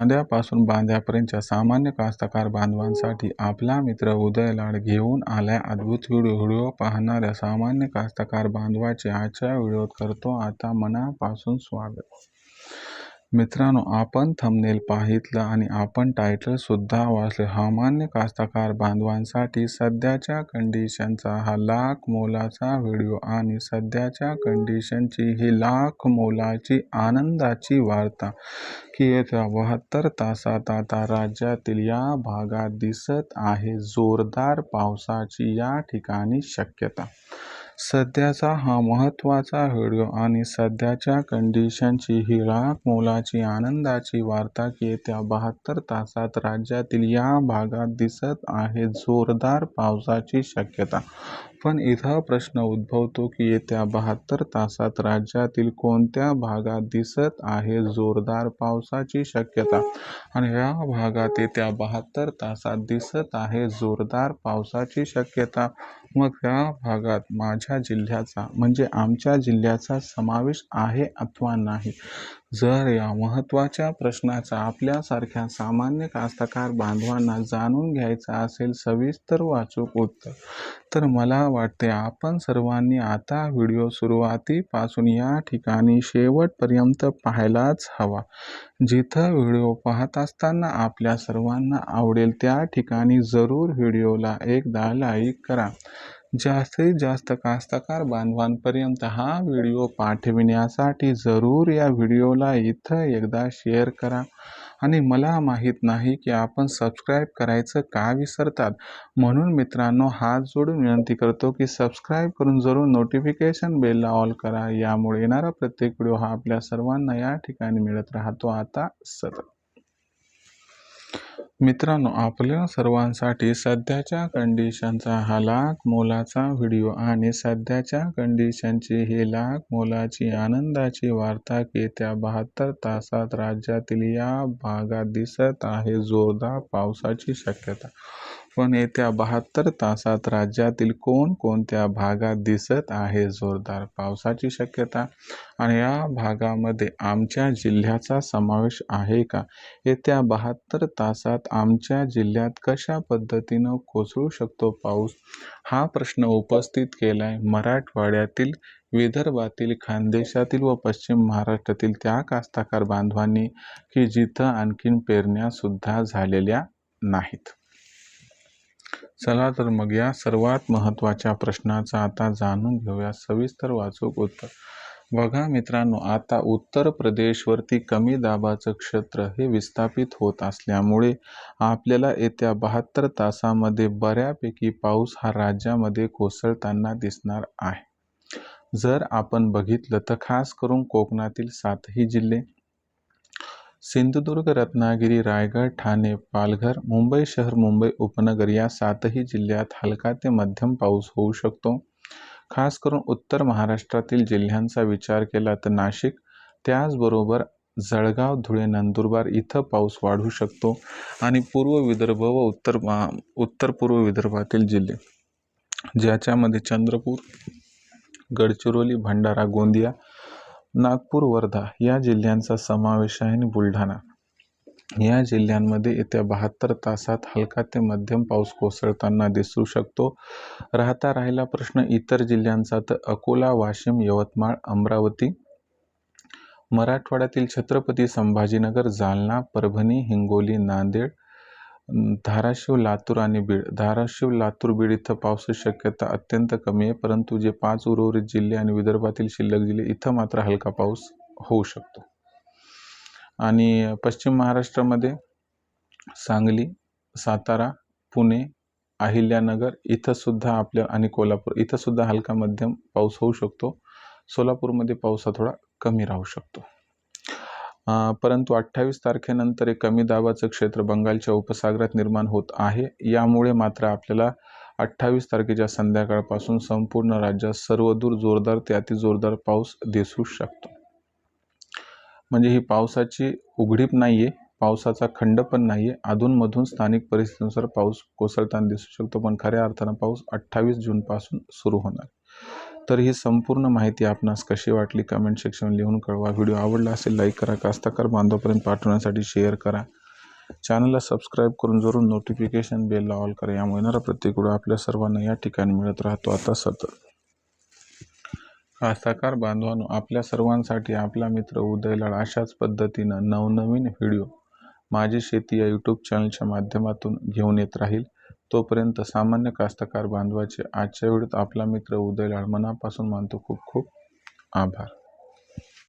बांध्यापासून बांध्यापर्यंतच्या सामान्य कास्तकार बांधवांसाठी आपला मित्र उदय लाड घेऊन आलाय अद्भुत व्हिडिओ. व्हिडिओ पाहणाऱ्या सामान्य कास्तकार बांधवाचे आजच्या व्हिडिओत करतो आता मनापासून स्वागत. मित्रांनो आपण थंबनेल पाहितलं आणि आपण टायटलसुद्धा वाचलं. सामान्य कास्तकार बांधवांसाठी सध्याच्या कंडिशनचा हा लाख मोलाचा व्हिडिओ आणि सध्याच्या कंडिशनची ही लाख मोलाची आनंदाची वार्ता. की येत्या बहात्तर तासात आता राज्यातील या भागात दिसत आहे जोरदार पावसाची या ठिकाणी शक्यता. सध्याचा हा महत्त्वाचा व्हिडिओ आणि सध्याच्या कंडिशनची ही लाख मोलाची आनंदाची वार्ता की येत्या बहात्तर तासात राज्यातील या भागात दिसत आहे जोरदार पावसाची शक्यता. पण इथं प्रश्न उद्भवतो की येत्या बहात्तर तासात राज्यातील कोणत्या भागात दिसत आहे जोरदार पावसाची शक्यता? आणि या भागात येत्या बहात्तर तासात दिसत आहे जोरदार पावसाची शक्यता. मग या भागात माझ्या जिल्ह्याचा म्हणजे आमच्या जिल्ह्याचा समावेश आहे अथवा नाही? जर या महत्त्वाच्या प्रश्नाचा आपल्यासारख्या सामान्य कास्तकार बांधवांना जाणून घ्यायचा असेल सविस्तर वाचूक उत्तर तर मला वाटते आपण सर्वांनी आता व्हिडिओ सुरुवातीपासून या ठिकाणी शेवटपर्यंत पाहायलाच हवा. जिथं व्हिडिओ पाहत असताना आपल्या सर्वांना आवडेल त्या ठिकाणी जरूर व्हिडिओला एकदा लाईक करा. जास्तीत जास्त कास्तकार बांधवांपर्यंत हा व्हिडिओ पाठविण्यासाठी जरूर या व्हिडिओला इथं एकदा शेअर करा. आणि मला माहीत नाही की आपण सबस्क्राईब करायचं का विसरतात. म्हणून मित्रांनो हात जोडून विनंती करतो की सबस्क्राईब करून जरूर नोटिफिकेशन बेलला ऑल करा. यामुळे येणारा प्रत्येक व्हिडिओ हा आपल्या सर्वांना या ठिकाणी मिळत राहतो. आता सतत मित्रांनो आपल्या सर्वांसाठी सध्याच्या कंडिशनचा हा लाख मोलाचा व्हिडिओ आणि सध्याच्या कंडिशनची ही लाख मोलाची आनंदाची वार्ता येत्या बहात्तर तासात राज्यातील या भागात दिसत आहे जोरदार पावसाची शक्यता. पण येत्या बहात्तर तासात राज्यातील कोणकोणत्या भागात दिसत आहे जोरदार पावसाची शक्यता? आणि या भागामध्ये आमच्या जिल्ह्याचा समावेश आहे का? येत्या बहात्तर तासात आमच्या जिल्ह्यात कशा पद्धतीनं कोसळू शकतो पाऊस? हा प्रश्न उपस्थित केला आहे मराठवाड्यातील विदर्भातील खानदेशातील व पश्चिम महाराष्ट्रातील त्या कास्ताकार बांधवांनी की जिथं आणखीन पेरण्यासुद्धा झालेल्या नाहीत. चला तर मग या सर्वात महत्त्वाच्या प्रश्नाचा आता जाणून घेऊया. सविस्तर वाचूक उत्तर. बघा मित्रांनो आता उत्तर प्रदेशवरती कमी दाबाचं क्षेत्र हे विस्थापित होत असल्यामुळे आपल्याला येत्या बहात्तर तासामध्ये बऱ्यापैकी पाऊस हा राज्यामध्ये कोसळताना दिसणार आहे. जर आपण बघितलं तर खास करून कोकणातील सातही जिल्हे सिंधुदुर्ग रत्नागिरी रायगड ठाणे पालघर मुंबई शहर मुंबई उपनगर या सातही जिल्ह्यात हलका ते मध्यम पाऊस होऊ शकतो. खास करून उत्तर महाराष्ट्रातील जिल्ह्यांचा विचार केला तर नाशिक त्याचबरोबर जळगाव धुळे नंदुरबार इथं पाऊस वाढू शकतो आणि पूर्व विदर्भ व उत्तर उत्तर पूर्व विदर्भातील जिल्हे. ज्याच्यामध्ये चंद्रपूर गडचिरोली भंडारा गोंदिया नागपूर वर्धा या जिल्ह्यांचा समावेश आहे आणि बुलढाणा. या जिल्ह्यांमध्ये येत्या बहात्तर तासात हलका ते मध्यम पाऊस कोसळताना दिसू शकतो. राहता राहिला प्रश्न इतर जिल्ह्यांचा तर अकोला वाशिम यवतमाळ अमरावती मराठवाड्यातील छत्रपती संभाजीनगर जालना परभणी हिंगोली नांदेड धाराशिव लातूर आणि बीड. धाराशिव लातूर बीड इथं पावसाची शक्यता अत्यंत कमी आहे परंतु जे पाच उर्वरित जिल्हे आणि विदर्भातील शिल्लक जिल्हे इथं मात्र हलका पाऊस होऊ शकतो. आणि पश्चिम महाराष्ट्रामध्ये सांगली सातारा पुणे अहिल्यानगर इथंसुद्धा आपल्या आणि कोल्हापूर इथंसुद्धा हलका मध्यम पाऊस होऊ शकतो. सोलापूरमध्ये पाऊस हा थोडा कमी राहू शकतो. परंतु अठ्ठावीस तारखेनंतर एक कमी दाबाचं क्षेत्र बंगालच्या उपसागरात निर्माण होत आहे. यामुळे मात्र आपल्याला अठ्ठावीस तारखेच्या संध्याकाळपासून संपूर्ण राज्यात सर्वदूर जोरदार ते अतिजोरदार पाऊस दिसू शकतो. म्हणजे ही पावसाची उघडीप नाही आहे पावसाचा खंड पण नाही आहे अधूनमधून स्थानिक परिस्थितीनुसार पाऊस कोसळताना दिसू शकतो पण खऱ्या अर्थानं पाऊस अठ्ठावीस जूनपासून सुरू होणार. तर ही संपूर्ण माहिती आपणास कशी वाटली कमेंट सेक्शन लिहून कळवा. व्हिडिओ आवडला असेल लाईक करा. कास्ताकार बांधवपर्यंत पाठवण्यासाठी शेअर करा. चॅनलला सबस्क्राईब करून जरूर नोटिफिकेशन बेलला ऑल करा. यामुळे येणारा प्रत्येक व्हिडिओ आपल्या सर्वांना या ठिकाणी मिळत राहतो. आता सतत. कास्ताकार बांधवांनो आपल्या सर्वांसाठी आपला मित्र उदयलाड अशाच पद्धतीनं नवनवीन व्हिडिओ माझी शेती या यूट्यूब चॅनलच्या माध्यमातून घेऊन येत राहील. तोपर्यंत सामान्य कास्तकार बांधवाचे आजच्या व्हिडिओत आपला मित्र उदय लाड मनापासून मानतो खूप खूप आभार.